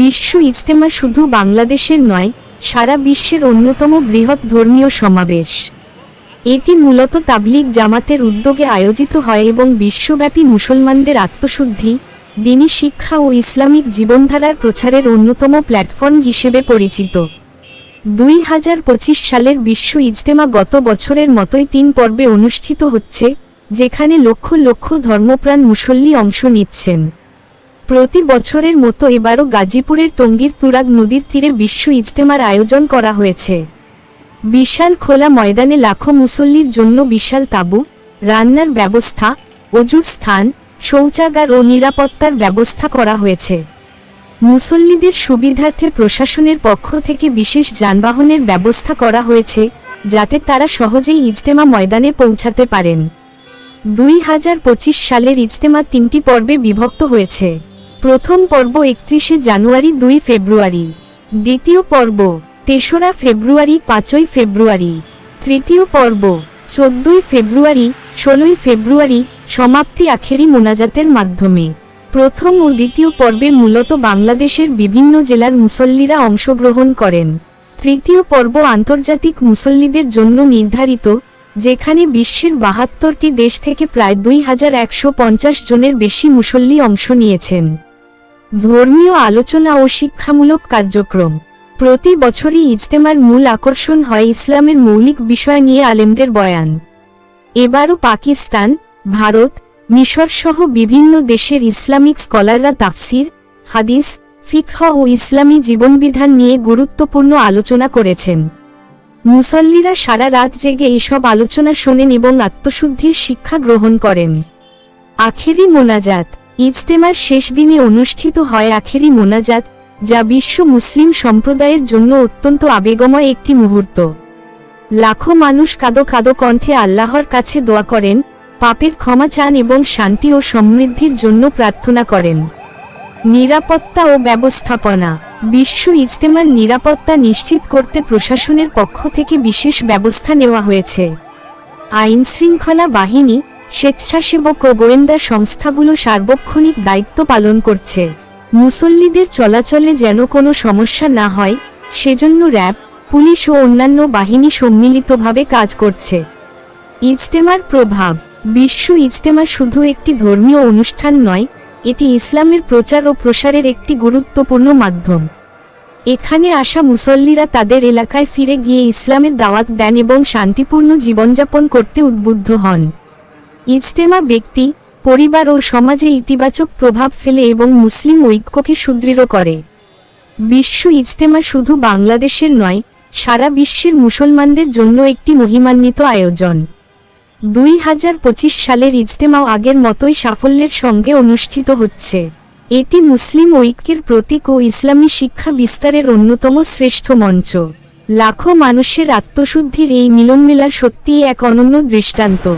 বিশ্ব ইজতেমা শুধু বাংলাদেশের নয়, সারা বিশ্বের অন্যতম বৃহৎ ধর্মীয় সমাবেশ। এটি মূলত তাবলিগ জামাতের উদ্যোগে আয়োজিত হয় এবং বিশ্বব্যাপী মুসলমানদের আত্মশুদ্ধি, দিনী শিক্ষা ও ইসলামিক জীবনধারার প্রচারের অন্যতম প্ল্যাটফর্ম হিসেবে পরিচিত। দুই হাজার পঁচিশ সালের বিশ্ব ইজতেমা গত বছরের মতোই তিন পর্বে অনুষ্ঠিত হচ্ছে, যেখানে লক্ষ লক্ষ ধর্মপ্রাণ মুসল্লি অংশ নিচ্ছেন। প্রতি বছরের মতো এবারও গাজীপুরের টঙ্গীর তুরাগ নদীর তীরে বিশ্ব ইজতেমার আয়োজন করা হয়েছে। বিশাল খোলা ময়দানে লাখো মুসল্লির জন্য বিশাল তাঁবু, রান্নার ব্যবস্থা, অজুর স্থান, শৌচাগার ও নিরাপত্তার ব্যবস্থা করা হয়েছে। মুসল্লিদের সুবিধার্থে প্রশাসনের পক্ষ থেকে বিশেষ যানবাহনের ব্যবস্থা করা হয়েছে, যাতে তারা সহজেই ইজতেমা ময়দানে পৌঁছাতে পারেন। দুই হাজার পঁচিশ সালের ইজতেমা তিনটি পর্বে বিভক্ত হয়েছে। প্রথম পর্ব একত্রিশে জানুয়ারি দুই ফেব্রুয়ারি। দ্বিতীয় পর্ব তেসরা ফেব্রুয়ারি পাঁচই ফেব্রুয়ারি। তৃতীয় পর্ব চোদ্দই ফেব্রুয়ারি ষোলোই ফেব্রুয়ারি সমাপ্তি আখেরি মোনাজাতের মাধ্যমে। প্রথম ও দ্বিতীয় পর্বে মূলত বাংলাদেশের বিভিন্ন জেলার মুসল্লিরা অংশগ্রহণ করেন। তৃতীয় পর্ব আন্তর্জাতিক মুসল্লিদের জন্য নির্ধারিত, যেখানে বিশ্বের বাহাত্তরটি দেশ থেকে প্রায় দুই হাজার একশো পঞ্চাশ জনের বেশি মুসল্লি অংশ নিয়েছেন। ধর্মীয় আলোচনা ও শিক্ষামূলক কার্যক্রম। প্রতি বছরই ইজতেমার মূল আকর্ষণ হয় ইসলামের মৌলিক বিষয় নিয়ে আলেমদের বয়ান। এবারও পাকিস্তান, ভারত, মিশর সহ বিভিন্ন দেশের ইসলামিক স্কলাররা তাফসির, হাদিস, ফিকহ ও ইসলামী জীবনবিধান নিয়ে গুরুত্বপূর্ণ আলোচনা করেছেন। মুসল্লিরা সারা রাত জেগে এসব আলোচনা শোনেন এবং আত্মশুদ্ধির শিক্ষা গ্রহণ করেন। আখেরি মোনাজাত ইজতেমার শেষ দিনে অনুষ্ঠিত হয় আখেরি মোনাজাত, যা বিশ্ব মুসলিম সম্প্রদায়ের জন্য অত্যন্ত আবেগময় একটি মুহূর্ত। লাখো মানুষ কাদো কাদো কণ্ঠে আল্লাহর কাছে দোয়া করেন, পাপের ক্ষমা চান এবং শান্তি ও সমৃদ্ধির জন্য প্রার্থনা করেন। নিরাপত্তা ও ব্যবস্থাপনা। বিশ্ব ইজতেমার নিরাপত্তা নিশ্চিত করতে প্রশাসনের পক্ষ থেকে বিশেষ ব্যবস্থা নেওয়া হয়েছে। আইন শৃঙ্খলা বাহিনী স্বেচ্ছাসেবক ও গোয়েন্দা সংস্থাগুলো সার্বক্ষণিক দায়িত্ব পালন করছে। মুসল্লিদের চলাচলে যেন কোনো সমস্যা না হয়, সেজন্য র্যাব, পুলিশ ও অন্যান্য বাহিনী সম্মিলিতভাবে কাজ করছে। ইজতেমার প্রভাব, বিশ্ব ইজতেমা শুধু একটি ধর্মীয় অনুষ্ঠান নয়, এটি ইসলামের প্রচার ও প্রসারের একটি গুরুত্বপূর্ণ মাধ্যম। এখানে আসা মুসল্লিরা তাদের এলাকায় ফিরে গিয়ে ইসলামের দাওয়াত দেন এবং শান্তিপূর্ণ জীবনযাপন করতে উদ্বুদ্ধ হন। ইজতেমা ব্যক্তি, পরিবার ও সমাজে ইতিবাচক প্রভাব ফেলে এবং মুসলিম ঐক্যকে সুদৃঢ় করে। বিশ্ব ইজতেমা শুধু বাংলাদেশের নয়, সারা বিশ্বের মুসলমানদের জন্য একটি মহিমান্বিত আয়োজন। দুই হাজার পঁচিশ সালের ইজতেমাও আগের মতোই সাফল্যের সঙ্গে অনুষ্ঠিত হচ্ছে। এটি মুসলিম ঐক্যের প্রতীক ও ইসলামী শিক্ষা বিস্তারের অন্যতম শ্রেষ্ঠ মঞ্চ। লাখো মানুষের আত্মশুদ্ধির এই মিলনমেলা সত্যিই এক অনন্য দৃষ্টান্ত।